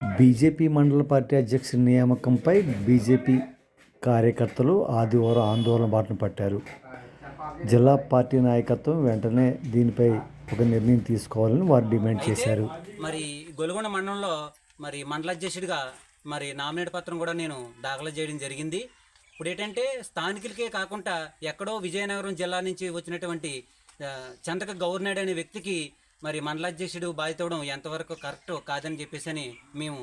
BJP మండల party అధ్యక్షుడి నియామకంపై BJP కార్యకర్తలు ఆదివారం ఆందోళన బాటన పట్టారు. జిల్లా పార్టీ నాయకత్వం వెంటనే దీనిపై ఒక నిర్ణయం తీసుకోవాలని వారు డిమాండ్ చేశారు. మరి గొలుగొండ మండలంలో మరి మండల అధ్యక్షుడిగా మరి నామినేట్ పత్రం కూడా నేను దాఖలు చేయడం జరిగింది. ఇప్పుడు ఏంటంటే స్థానికులకే కాకుండా ఎక్కడో విజయనగరం జిల్లా నుంచి వచ్చినటువంటి చందక గవర్నర్ అనే వ్యక్తికి మరి మండలాధ్యక్షుడు బాధ్యత ఎంతవరకు కరెక్ట్ కాదని చెప్పేసి అని మేము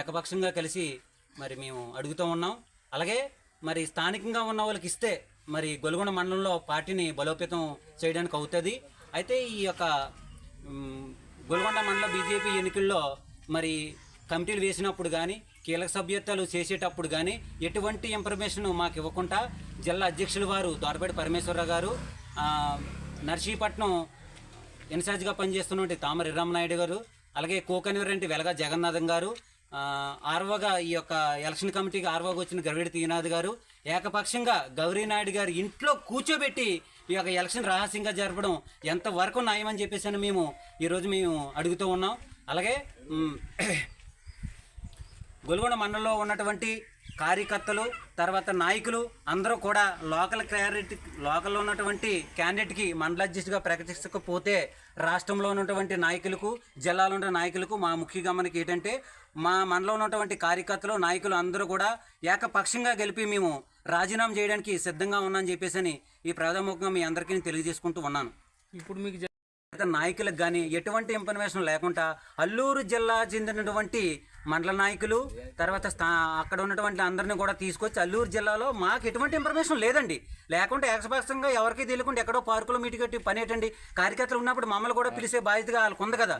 ఏకపక్షంగా కలిసి మరి మేము అడుగుతూ ఉన్నాం. అలాగే మరి స్థానికంగా ఉన్న వాళ్ళకి ఇస్తే మరి గొలుగొండ మండలంలో పార్టీని బలోపేతం చేయడానికి అవుతుంది. అయితే ఈ యొక్క గొలగొండ మండల బీజేపీ ఎన్నికల్లో మరి కమిటీలు వేసినప్పుడు కానీ కీలక సభ్యత్వాలు చేసేటప్పుడు కానీ ఎటువంటి ఇన్ఫర్మేషన్ మాకు ఇవ్వకుండా జిల్లా అధ్యక్షులు వారు దొరపేటి పరమేశ్వరరావు గారు నర్సీపట్నం ఇన్ఛార్జ్గా పనిచేస్తున్నటువంటి తామర రామనాయుడు గారు అలాగే కోకనివరంటి వెలగా జగన్నాథం గారు ఆర్వగా ఈ యొక్క ఎలక్షన్ కమిటీకి ఆర్వగా వచ్చిన గవిడి తీనాథ్ గారు ఏకపక్షంగా గౌరీనాయుడు గారు ఇంట్లో కూర్చోబెట్టి ఈ యొక్క ఎలక్షన్ రహస్యంగా జరపడం ఎంతవరకు న్యాయమని చెప్పేసి అని మేము ఈరోజు మేము అడుగుతూ ఉన్నాం. అలాగే గొలుగొండ మండలంలో ఉన్నటువంటి కార్యకర్తలు తర్వాత నాయకులు అందరూ కూడా లోకల్ క్లారిటీ లోకల్లో ఉన్నటువంటి క్యాండిడేట్కి మండల అధ్యక్షుడిగా ప్రకటించకపోతే రాష్ట్రంలో ఉన్నటువంటి నాయకులకు జిల్లాలో ఉన్న నాయకులకు మా ముఖ్య గమనిక ఏంటంటే మా మండలంలో ఉన్నటువంటి కార్యకర్తలు నాయకులు అందరూ కూడా ఏకపక్షంగా గెలిపి మేము రాజీనామా చేయడానికి సిద్ధంగా ఉన్నామని చెప్పేసి అని ఈ ప్రధానముఖంగా మీ అందరికీ తెలియజేసుకుంటూ ఉన్నాను. ఇప్పుడు మీకు నాయకులకు కానీ ఎటువంటి ఇన్ఫర్మేషన్ లేకుండా అల్లూరు జిల్లా చెందినటువంటి మండల నాయకులు తర్వాత స్థా అక్కడ ఉన్నటువంటి అందరిని కూడా తీసుకొచ్చి అల్లూరు జిల్లాలో మాకు ఎటువంటి ఇన్ఫర్మేషన్ లేదండి. లేకుంటే ఏకపక్షంగా ఎవరికి తెలియకుండా ఎక్కడో పార్కులో మీటింగ్ కట్టి పని ఏంటండి? కార్యకర్తలు ఉన్నప్పుడు మమ్మల్ని కూడా పిలిచే బాధ్యతగా వాళ్ళకు ఉంది కదా